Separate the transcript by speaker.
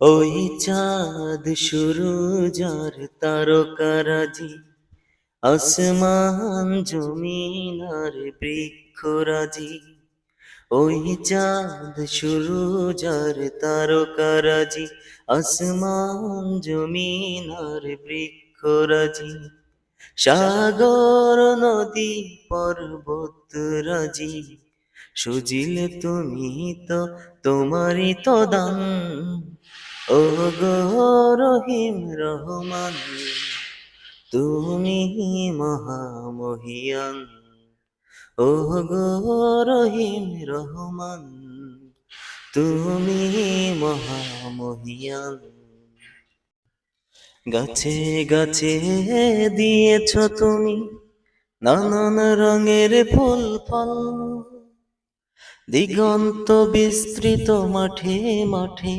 Speaker 1: ওই চাঁদ শুরু যার তারকারাজি, আসমান জমিন আর বৃক্ষরাজি। ওই চাঁদ শুরু যার তারকারাজি, আসমান জমিন আর বৃক্ষরাজি। সাগর নদী পর্বত রাজি সুজিলে তুমি তো তোমারই তো দান ও রহিম রহমান, তুমি মহামহিয়ান। ও গো রহিম রহমান, তুমি মহামহিয়ান। গাছে গাছে দিয়েছ তুমি নানান রঙের ফুল, ফল। দিগন্ত বিস্তৃত মাঠে মাঠে